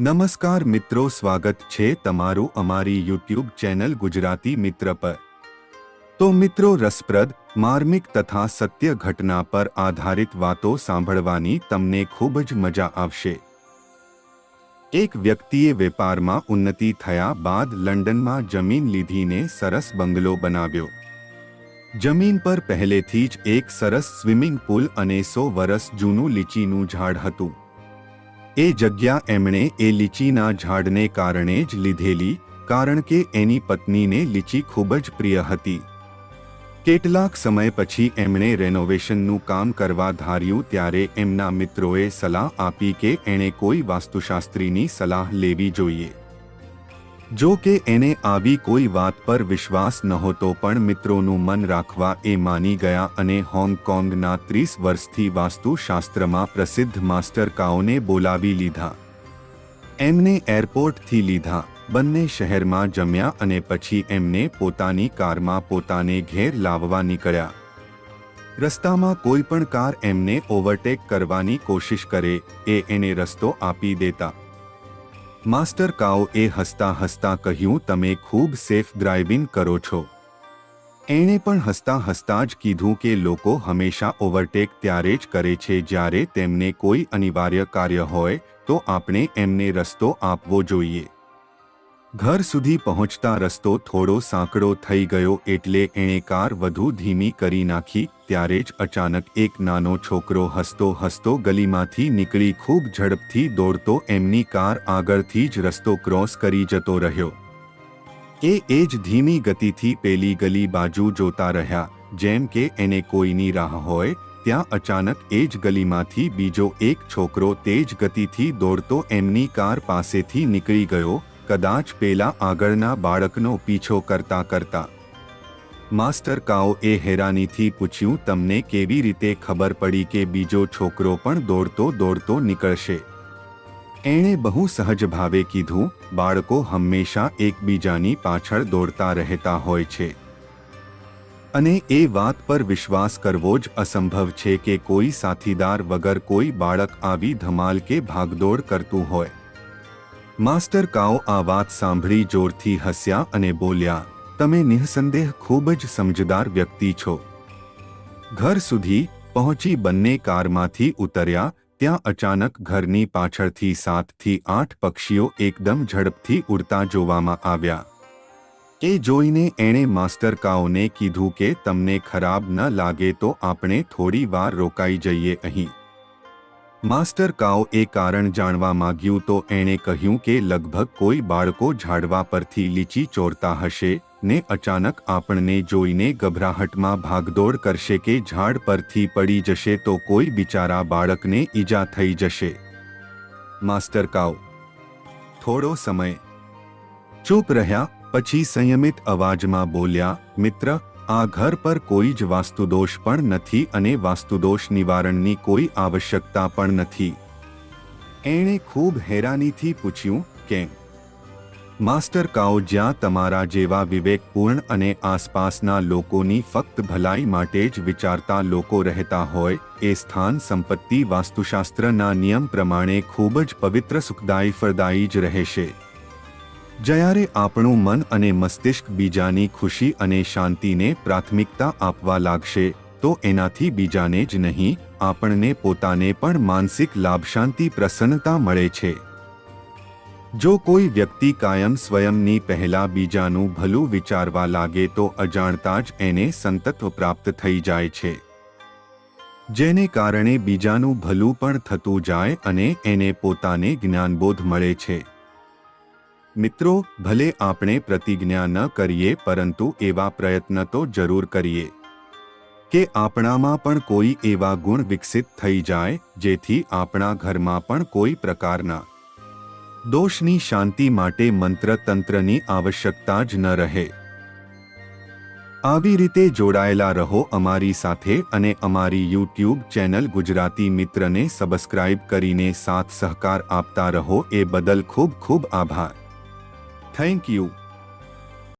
નમસ્કાર મિત્રો, સ્વાગત છે તમારું અમારી યુટ્યુબ ચેનલ ગુજરાતી મિત્ર પર. તો મિત્રો, રસપ્રદ, માર્મિક તથા સત્ય ઘટના પર આધારિત વાતો સાંભળવાની તમને ખૂબ જ મજા આવશે. એક વ્યક્તિએ વેપારમાં ઉન્નતિ થયા બાદ લંડનમાં જમીન લીધીને સરસ બંગલો બનાવ્યો. જમીન પર પહેલેથી જ એક સરસ સ્વિમિંગ પુલ અને સો વર્ષ જૂનું લીચીનું ઝાડ હતું. એ જગ્યા એમણે એ લીચીના ઝાડને કારણે જ લીધેલી, કારણ કે એની પત્નીને લીચી ખૂબ જ પ્રિય હતી. કેટલાક સમય પછી એમણે રેનોવેશનનું કામ કરવા ધાર્યું ત્યારે એમના મિત્રોએ સલાહ આપી કે એણે કોઈ વાસ્તુશાસ્ત્રીની સલાહ લેવી જોઈએ. જો કે એને આવી કોઈ વાત પર વિશ્વાસ નહોતો પણ મિત્રોનું મન રાખવા એ માની ગયા અને હોંગકોંગના ત્રીસ વર્ષથી વાસ્તુશાસ્ત્રમાં પ્રસિદ્ધ માસ્ટર કાઓને બોલાવી લીધા. એમને એરપોર્ટથી લીધા, બંને શહેરમાં જમ્યા અને પછી એમને પોતાની કારમાં પોતાને ઘેર લાવવા નીકળ્યા. રસ્તામાં કોઈ પણ કાર એમને ઓવરટેક કરવાની કોશિશ કરે, એ એને રસ્તો આપી દેતા. માસ્ટર કાઓ એ હસતા હસતા કહ્યું, તમે ખૂબ સેફ ડ્રાઇવિંગ કરો છો. એણે પણ હસતા હસતા જ કીધું કે લોકો હંમેશા ઓવરટેક ત્યારે જ કરે છે જ્યારે તેમને કોઈ અનિવાર્ય કાર્ય હોય, તો આપણે એમને રસ્તો આપવો જોઈએ. ઘર સુધી પહોંચતા રસ્તો થોડો સાંકડો થઈ ગયો એટલે એણે કાર વધુ ધીમી કરી નાખી, ત્યારે જ અચાનક એક નાનો છોકરો હસતો હસતો ગલીમાંથી નીકળી ખૂબ ઝડપથી દોડતો એમની કાર આગળથી જ રસ્તો ક્રોસ કરી જતો રહ્યો. એ એ જ ધીમી ગતિથી પેલી ગલી બાજુ જોતા રહ્યા, જેમ કે એને કોઈની રાહ હોય, ત્યાં અચાનક એ જ ગલીમાંથી બીજો એક છોકરો તેજ ગતિથી દોડતો એમની કાર પાસેથી નીકળી ગયો કદાચ પેલા આગળના બાળકનો પીછો કરતા કરતા. માસ્ટર કાઓ એ હેરાનીથી પૂછ્યું, તમને કેવી રીતે ખબર પડી કે બીજો છોકરો પણ દોડતો દોડતો નીકળશે? એણે બહુ સહજ ભાવે કીધું, બાળકો હંમેશા એકબીજાની પાછળ દોડતા રહેતા હોય છે. અને એ વાત પર વિશ્વાસ કરવો જ અસંભવ છે કે કોઈ સાથીદાર વગર કોઈ બાળક આવી ધમાલ કે ભાગદોડ કરતું હોય. માસ્ટર કાઓ આ વાત સાંભળી જોરથી હસ્યા અને બોલ્યા, તમે નિઃસંદેહ ખૂબ જ સમજદાર વ્યક્તિ છો. ઘર સુધી પહોંચી બંને કારમાંથી ઉતર્યા, ત્યાં અચાનક ઘરની પાછળથી સાતથી આઠ પક્ષીઓ એકદમ ઝડપથી ઉડતા જોવામાં આવ્યા. એ જોઈને એણે માસ્ટર કાઓને કીધું કે, તમને ખરાબ ન લાગે તો આપણે થોડી વાર રોકાઈ જઈએ અહીં. માસ્ટર કાઓ એ કારણ જાણવા માંગ્યું તો એણે કહ્યું કે લગભગ કોઈ બાળકો ઝાડવા પરથી લીચી ચોરતા હશે ને અચાનક આપણને જોઈને ગભરાહટમાં ભાગદોડ કરશે કે ઝાડ પરથી પડી જશે તો કોઈ બિચારા બાળકને ઈજા થઈ જશે. માસ્ટર કાઓ, થોડો સમય. ચૂપ રહ્યા, પછી સંયમિત અવાજમાં બોલ્યા, મિત્ર આ ઘર પર કોઈ જ વાસ્તુદોષ પણ નથી અને વાસ્તુદોષ નિવારણની કોઈ આવશ્યકતા પણ નથી. એણે ખૂબ હેરાનીથી પૂછ્યું, કેમ? માસ્ટર કાઓ જ્યાં તમારા જેવા વિવેકપૂર્ણ અને આસપાસના લોકોની ફક્ત ભલાઈ માટે જ વિચારતા લોકો રહેતા હોય, એ સ્થાન સંપત્તિ વાસ્તુશાસ્ત્રના નિયમ પ્રમાણે ખૂબ જ પવિત્ર, સુખદાયી, ફળદાયી જ રહેશે. જ્યારે આપણું મન અને મસ્તિષ્ક બીજાની ખુશી અને શાંતિને પ્રાથમિકતા આપવા લાગશે, તો એનાથી બીજાને જ નહીં, આપણને પોતાને પણ માનસિક લાભ શાંતિ પ્રસન્નતા મળે છે. જો કોઈ વ્યક્તિ કાયમ સ્વયંની પહેલા બીજાનું ભલું વિચારવા લાગે તો અજાણતા જ એને સંતત્વ પ્રાપ્ત થઈ જાય છે. જેને કારણે બીજાનું ભલું પણ થતું જાય અને એને પોતાને જ્ઞાનબોધ મળે છે. મિત્રો, ભલે આપણે પ્રતિજ્ઞા ન કરીએ, પરંતુ એવા પ્રયત્ન તો જરૂર કરીએ. કે આપણામાં પણ કોઈ એવા ગુણ વિકસિત થઈ જાય, જેથી આપણા ઘરમાં પણ કોઈ પ્રકારના દોષની શાંતિ માટે મંત્ર તંત્રની આવશ્યકતા જ ન રહે. આવી રીતે જોડાયેલા રહો અમારી સાથે અને અમારી યુટ્યુબ ચેનલ ગુજરાતી મિત્રને સબસ્ક્રાઇબ કરીને સાથ સહકાર આપતા રહો, એ બદલ ખૂબ ખૂબ આભાર. Thank you